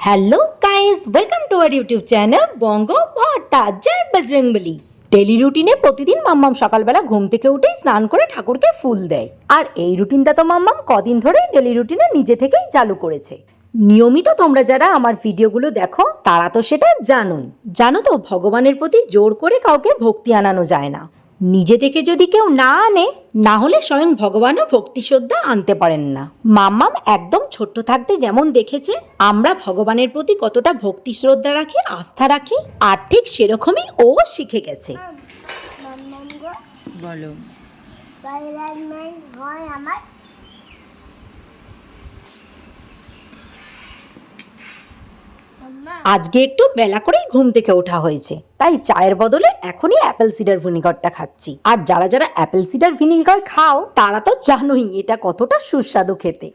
Hello guys welcome to our YouTube channel Banga Bharta Joy Bajrangbali daily রুটিনে প্রতিদিন মাম্মাম সকালবেলা ঘুম থেকে উঠেই স্নান করে ঠাকুরকে ফুল দেয়। আর এই রুটিনটা তো মাম্মাম কদিন ধরেই ডেলি রুটিনে নিজে থেকেই চালু করেছে। নিয়মিত তোমরা যারা আমার ভিডিওগুলো দেখো, তারা তো সেটা জানোই। জানো তো, ভগবানের প্রতি জোর করে কাউকে ভক্তি আনানো যায় না। নিজে থেকে যদি কেউ না আনে না হলে স্বয়ং ভগবানও ভক্তি শ্রদ্ধা আনতে পারেন না। মাম্মাম একদম ছোট্ট থাকতে যেমন দেখেছে আমরা ভগবানের প্রতি কতটা ভক্তি শ্রদ্ধা রাখি আস্থা রাখি আর ঠিক সেরকমই ও শিখে গেছে। বলো। হয় আমার আজকে একটু বেলা করেই ঘুম থেকে ওঠা হয়েছে। তাই চায়ের বদলে এখনই অ্যাপেল সিডার ভিনিগারটা খাচ্ছি। আর যারা যারা অ্যাপেল সিডার ভিনিগার খাও, তারা তো জানোই এটা কতটা সুস্বাদু খেতে।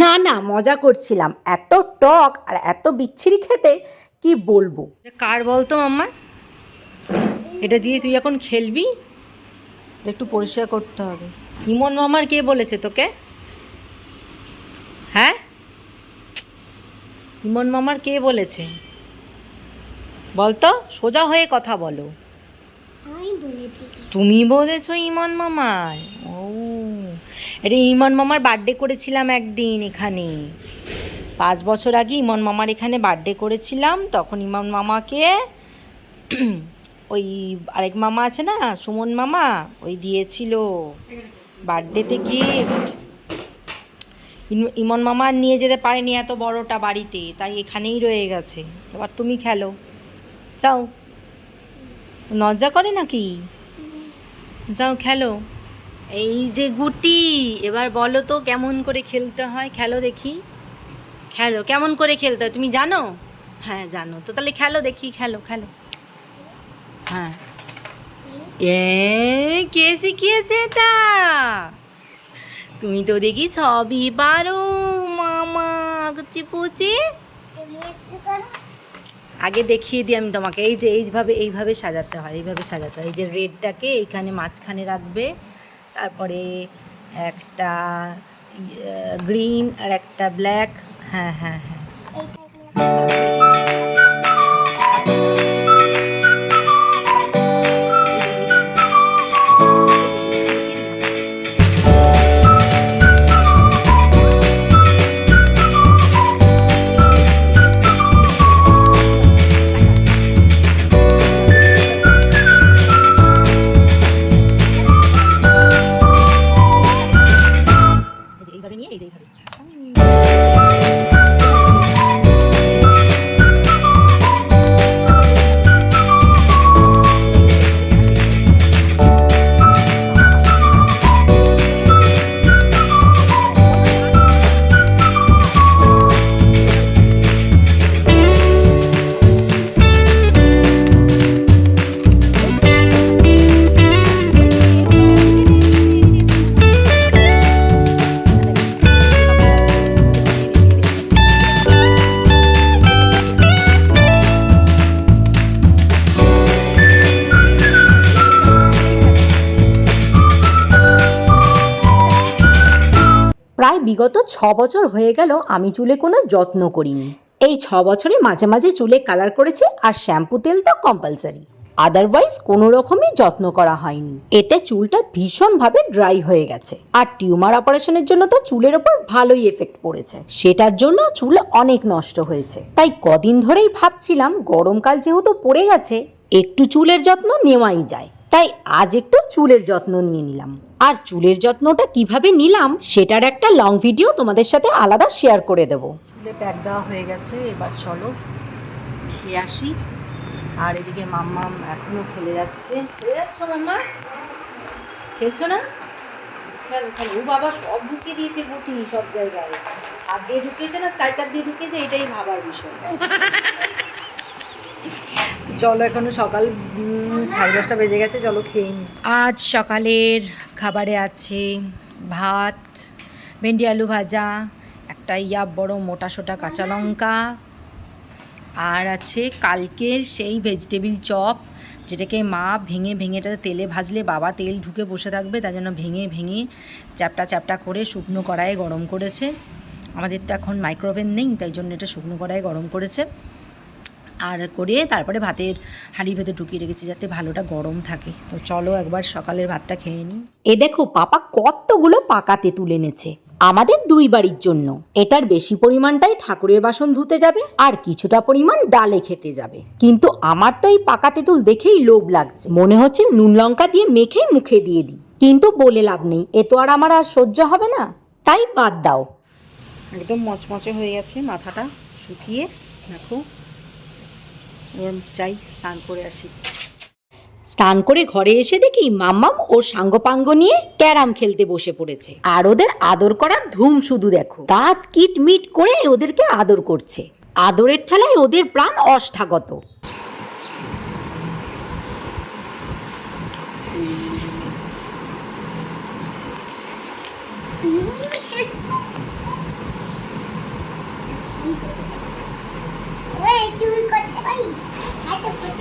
না না, মজা করছিলাম। এত টক আর এত বিচ্ছিরি খেতে কি বলব? কার বলতো মাম্মা? এটা দিয়ে তুই এখন খেলবি? একটু পরিষ্কার করতে হবে। ইমন মামার কে বলেছে তোকে? হ্যাঁ? ইমন মামার কে বলেছে? বলতো সোজা হয়ে কথা বলো। তুমি বলেছ ইমন মামার। ও এটা ইমন মামার বার্থডে করেছিলাম একদিন এখানে। পাঁচ বছর আগে ইমন মামার এখানে বার্থডে করেছিলাম তখন ইমন মামাকে ওই আরেক মামা আছে না সুমন মামা ওই দিয়েছিল। বার্থডেতে গিফট ইমন মামা নিয়ে যেতে পারেনি এত বড়টা বাড়িতে, তাই এখানেই রয়ে গেছে। এবার তুমি খেলো। যাও। লজ্জা করে নাকি? যাও, খেলো। এই যে গুটি, এবার বলো তো কেমন করে খেলতে হয়, খেলো দেখি। খেলো, কেমন করে খেলতে হয়, তুমি জানো? হ্যাঁ জানো। তো তাহলে খেলো দেখি, খেলো খেলো। হ্যাঁ। এ, কে শিখিয়েছে এটা? তুমি তো দেখি সবই পারো মামা পুচি। আগে দেখিয়ে দিই আমি তোমাকে, এই যে এইভাবে এইভাবে সাজাতে হয়, এইভাবে সাজাতে হয়। এই যে রেডটাকে এইখানে মাঝখানে রাখবে, তারপরে একটা গ্রিন আর একটা ব্ল্যাক। হ্যাঁ হ্যাঁ হ্যাঁ। বিগত ছ বছর হয়ে গেল আমি চুলে কোনো যত্ন করিনি। এই ছ বছরে মাঝে মাঝে চুলে কালার করেছি আর শ্যাম্পু তেল তো কম্পালসারি আদারওয়াইজ কোনো রকমই যত্ন করা হয়নি। এতে চুলটা ভীষণভাবে ড্রাই হয়ে গেছে। আর টিউমার অপারেশনের জন্য তো চুলের ওপর ভালোই এফেক্ট পড়েছে। সেটার জন্য চুল অনেক নষ্ট হয়েছে। তাই কদিন ধরেই ভাবছিলাম গরমকাল যেহেতু পড়ে গেছে, একটু চুলের যত্ন নেওয়াই যায়। তাই আজ একটু চুলের যত্ন নিয়ে নিলাম। আর চুলের যত্নটা কীভাবে নিলাম, সেটার একটা লং ভিডিও তোমাদের সাথে আলাদা শেয়ার করে দেব। চুলে প্যাক দেওয়া হয়ে গেছে, এবার চলো খেয়ে আসি। আর এদিকে মাম্মাম এখনও খেলে যাচ্ছে। খেলে যাচ্ছ মাম্মা? খেলছো না? ও বাবা সব ঢুকিয়ে দিয়েছে গুটি সব জায়গায়। হাত দিয়ে ঢুকিয়েছে না স্টাইকার দিয়ে ঢুকিয়েছে, এটাই ভাবার বিষয়। চলো এখনও সকাল সাড়ে দশটা বেজে গেছে, চলো খেয়ে নিই আজ সকালের খাবারে আছে ভাত, ভেন্ডি আলু ভাজা, একটা ইয়া বড় মোটা সোটা কাঁচা লঙ্কা, আর আছে কালকের সেই ভেজিটেবিল চপ, যেটাকে মা ভেঙে ভেঙে তেলে ভাজলে বাবা তেল ঢুকে বসে থাকবে, তার জন্য ভেঙে ভেঙে চ্যাপটা চ্যাপটা করে শুকনো কড়াইয়ে গরম করেছে। আমাদের তো এখন মাইক্রোওভেন নেই, তাই জন্য এটা শুকনো কড়াই গরম করেছে। আর করে তারপরে ভাতের হাঁড়ি ভেতর ঢুকিয়ে রেখেছি যাতে ভালোটা গরম থাকে। তো চলো একবার সকালের ভাতটা খেয়ে নিই। এ দেখো পাপা কতগুলো পাকাতে তুলে এনেছে। আমাদের দুই বাড়ির জন্য। এটার বেশি পরিমাণটাই ঠাকুরের বাসন ধুতে যাবে আর কিছুটা পরিমাণ ডালে খেতে যাবে। কিন্তু আমার তো এই পাকা তেঁতুল দেখেই লোভ লাগছে। মনে হচ্ছে নুন লঙ্কা দিয়ে মেখেই মুখে দিয়ে দিই। কিন্তু বলে লাভ নেই এ তো আর আমার আর সহ্য হবে না। তাই বাদ দাও। একদম মচমচে হয়ে গেছে মাথাটা। শুকিয়ে দেখো এবার চাই স্নান করে আসি। স্নান করে ঘরে এসে দেখি মাম্মাম ও সাঙ্গপাঙ্গ নিয়ে ক্যারাম খেলতে বসে পড়েছে। আর ওদের আদর করার ধুম শুধু দেখো। দাঁত কিট মিট করে ওদেরকে আদর করছে। আদরের ঠেলায় ওদের প্রাণ অষ্টাগত। ওই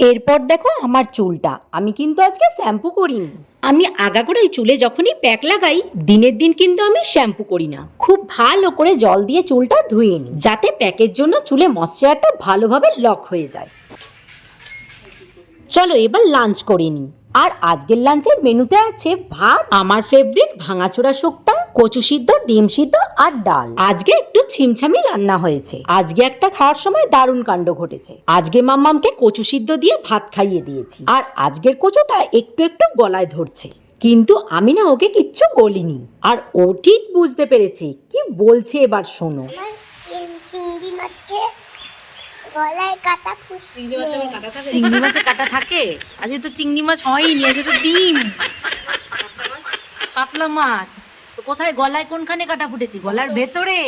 এরপর দেখো আমার চুলটা। আমি কিন্তু আজকে শ্যাম্পু করিনি। আমি আগা করে চুলে যখনই প্যাক লাগাই, দিনের দিন কিন্তু আমি শ্যাম্পু করি না। খুব ভালো করে জল দিয়ে চুলটা ধুয়ে নিই, যাতে প্যাকের জন্য চুলে মশ্চারটা ভালোভাবে লক হয়ে যায়। চলো এবার লাঞ্চ করে নিই। আর আজকের লাঞ্চের মেনুতে আছে ভাত, আমার ফেভারিট ভাঙাচোরা শুক্তা, কচু সিদ্ধ, ডিম সিদ্ধ আর ডাল। আজকে একটু ছিমছামি রান্না হয়েছে। আজকে একটা খাওয়ার সময় দারুণ কাণ্ড ঘটেছে। আজকে মাম্মামকে কচু সিদ্ধ দিয়ে ভাত খাইয়ে দিয়েছি। আর আজকের কচুটা একটু একটু গলায় ধরছে। কিন্তু আমি না ওকে কিচ্ছু বলিনি। আর ও ঠিক বুঝতে পেরেছে। কি বলছে এবার শোনো। চিংড়ি গলায় কাটা ফুটছে। চিংড়ি মাছে কাটা থাকে? আজকে তো চিংড়ি মাছ হয়নি আজকে তো ডিম। কাতলা মাছ। তো কোথায় গলায় কোনখানে কাটা ফুটেছে? গলার ভেতরে?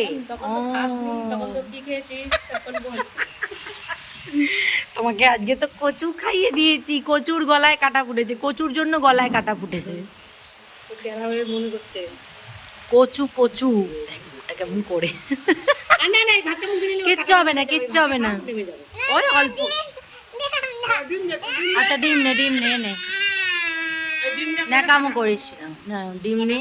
তোমাকে আজকে তো কচু খাইয়ে দিয়েছি। কচুর গলায় কাটা ফুটেছে। কচুর জন্য গলায় কাটা ফুটেছে। মনে করছে? কচু কচু। কেমন করে? কিচ্ছু হবে না কিচ্ছু হবে না ওই অল্প। ডিম আচ্ছা ডিম নে ডিম নে নে। ন্যাকামো করিস না। ডিম নে।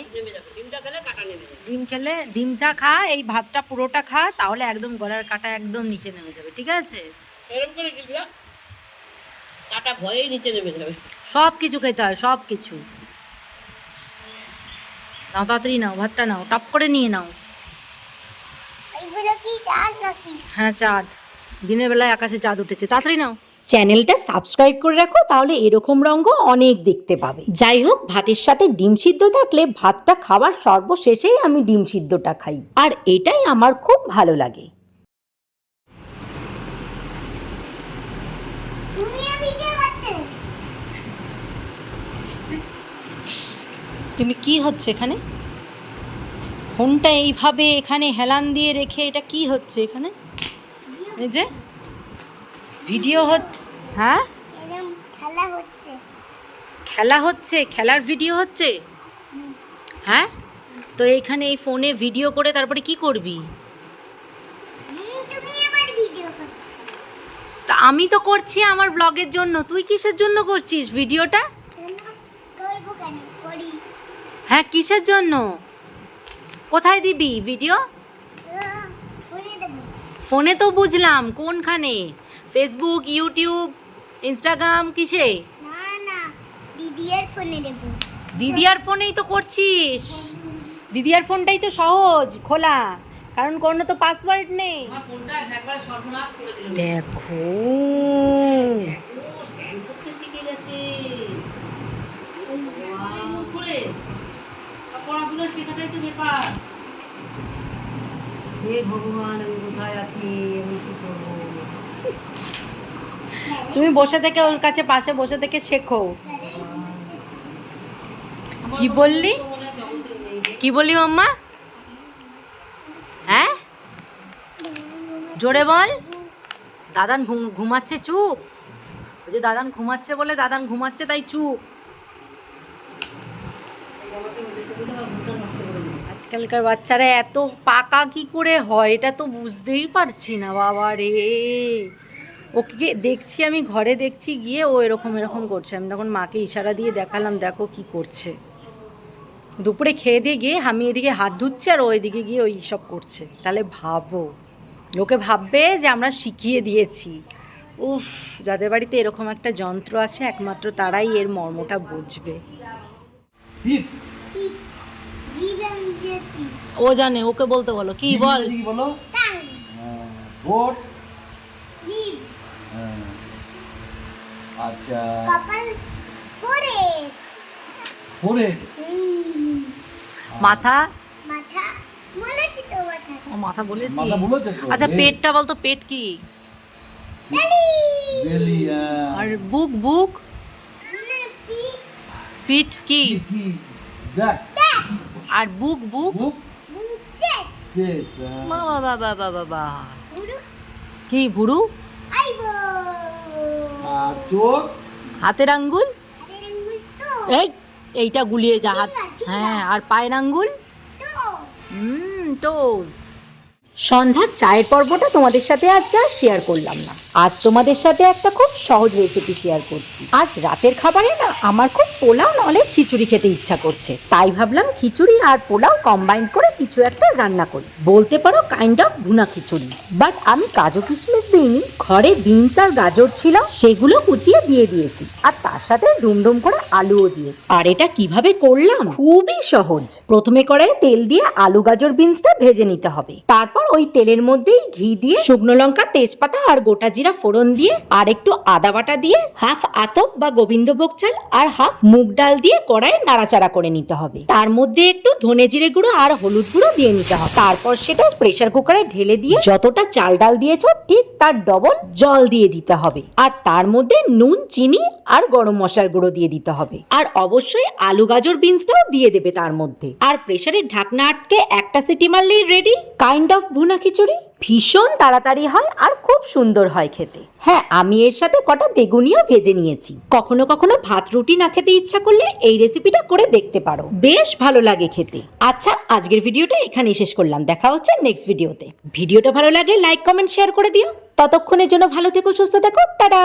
ডিমটা খেলে কাটা নেমে যাবে। ডিম খেলে ডিমটা খা এই ভাতটা পুরোটা খা তাহলে একদম গলার কাটা একদম নিচে নেমে যাবে ঠিক আছে? এরকম করে কাটা ভয়েই নিচে নেমে যাবে। সব কিছু খেতে হয় সব কিছু। নাও তাড়াতাড়ি নাও ভাতটা নাও টপ করে নিয়ে নাও এইগুলো কি চাল নাকি হ্যাঁ চাঁদ। দিনের বেলায় আকাশে চাঁদ উঠেছে। তাড়াতাড়ি নাও। চ্যানেলটা সাবস্ক্রাইব করে রাখো তাহলে এরকম রঙ্গ অনেক দেখতে পাবে। যাই হোক ভাতের সাথে ডিম সিদ্ধ থাকলে ভাতটা খাবার সর্বশেষেই আমি ডিম সিদ্ধটা খাই। আর এটাই আমার খুব ভালো লাগে। তুমি ভিডিও তুমি কি হচ্ছে এখানে? ফোনটা এইভাবে এখানে হেলান দিয়ে রেখে এটা কি হচ্ছে এখানে? এই যে ভিডিও হচ্ছে হ্যাঁ? খেলা হচ্ছে। খেলা হচ্ছে? খেলার ভিডিও হচ্ছে? হ্যাঁ? তো এইখানে এই ফোনে ভিডিও করে তারপরে কি করবি? তা আমি তো করছি আমার ব্লগের জন্য। তুই কিসের জন্য করছিস ভিডিওটা? কেন? করব কেন? করি। হ্যাঁ কিসের জন্য? কোথায় দিবি ভিডিও? ফোনে তো বুঝলাম কোনখানে? ফেসবুক ইউটিউব ইনস্টাগ্রাম কিসে? দিদিয়ার ফোনেই তো করছিস। দিদিয়ার ফোনটাই তো সহজ খোলা। কারণ কোনো তো পাসওয়ার্ড নেই। দেখো। শিখে গেছে। পড়াশোনা শেখাটাই তো বেকার। হে ভগবান আমি কোথায় আছি? আমি কি করব? তুমি বসে থেকে ওর কাছে পাশে বসে থেকে শেখো। কি বললি? কি বললি মাম্মা? হ্যাঁ? জোরে বল। দাদান ঘুমাচ্ছে চুপ। ওই যে দাদান ঘুমাচ্ছে বলে দাদান ঘুমাচ্ছে তাই চুপ। আজকালকার বাচ্চারা এত পাকা কি করে হয় এটা তো বুঝতেই পারছি না বাবা রে। ওকে দেখছি আমি ঘরে দেখছি গিয়ে ও এরকম এরকম করছে। আমি তখন মাকে ইশারা দিয়ে দেখালাম দেখো কি করছে। দুপুরে খেয়ে দিয়ে গিয়ে আমি এদিকে হাত ধুচ্ছি আর ও এদিকে গিয়ে ওই সব করছে। তাহলে ভাবো লোকে ভাববে যে আমরা শিখিয়ে দিয়েছি। উফ যাদের বাড়িতে এরকম একটা যন্ত্র আছে একমাত্র তারাই এর মর্মটা বুঝবে। ও জানে ওকে বলতে বলো। কি বল? কি বলো। ভোট আচ্ছা। ফোরে মাথা? মাথা বলেছি তো মাথা। ও মাথা বলেছি। মাথা বলেছে তো আচ্ছা বেল- পেটটা বলতো পেট কি? বেলি। বেলি হ্যাঁ। আর বুক বুক? পিঠ। কি? কি কি? দেখ। আর বুক বুক। বাবা বাবা বাবা বাবা কি ভুরু? হাতের আঙ্গুল? হাতের আঙ্গুল তো। এই এইটা গুলিয়ে যা হাত। হ্যাঁ আর পায়ের আঙ্গুল? হুম টোজ সন্ধ্যার চায়ের পর্বটা তোমাদের সাথে আজকে আর শেয়ার করলাম না। আজ তোমাদের সাথে একটা খুব সহজ রেসিপি শেয়ার করছি। আজ রাতের খাবারে না আমার খুব পোলাও নাহলে খিচুড়ি খেতে ইচ্ছা করছে। তাই ভাবলাম খিচুড়ি আর পোলাও কম্বাইন করে কিছু একটা রান্না করি। বলতে পারো কাইন্ড অফ ভুনা খিচুড়ি। বাট আমি কাজু কিশমিশ দিইনি, ঘরে বিনস আর গাজর ছিল, সেগুলো কুচিয়ে দিয়ে দিয়েছি। আর তার সাথে ডুমডুম করে আলুও দিয়েছি। আর এটা কীভাবে করলাম? খুবই সহজ। প্রথমে কড়াইয়ে তেল দিয়ে আলু গাজর বিনসটা ভেজে নিতে হবে। তারপর ওই তেলের মধ্যেই ঘি দিয়ে শুকনো লঙ্কা, তেজপাতা আর গোটা জিরা ফোড়ন দিয়ে আর একটু আদা বাটা দিয়ে হাফ আতপ বা গোবিন্দভোগ চাল আর হাফ মুগ ডাল দিয়ে কড়াইয়ে নাড়াচাড়া করে নিতে হবে। তার মধ্যে একটু ধনে জিরে গুঁড়ো আর হলুদ গুঁড়ো দিয়ে নিতে হবে। তারপর সেটা প্রেশার কুকারে ঢেলে দিয়ে যতটা চাল ডাল দিয়েছ, ঠিক তার ডবল জল দিয়ে দিতে হবে। আর তার মধ্যে নুন, চিনি আর গরম মশলার গুঁড়ো দিয়ে দিতে হবে। আর অবশ্যই আলু, গাজর বিনসটাও দিয়ে দেবে তার মধ্যে। আর প্রেশারের ঢাকনা আটকে একটা সিটি মারলেই রেডি কাইন্ড অফ ভুনা খিচুড়ি। ভীষণ তাড়াতাড়ি হয় আর খুব সুন্দর হয় খেতে। হ্যাঁ আমি এর সাথে কটা বেগুনিও ভেজে নিয়েছি। কখনো কখনো ভাত রুটি না খেতে ইচ্ছা করলে এই রেসিপিটা করে দেখতে পারো। বেশ ভালো লাগে খেতে। আচ্ছা আজকের ভিডিওটা এখানেই শেষ করলাম। দেখা হচ্ছে নেক্সট ভিডিওতে। ভিডিওটা ভালো লাগলে লাইক কমেন্ট শেয়ার করে দিও। ততক্ষণের জন্য ভালো থেকো, সুস্থ থেকো। টাটা!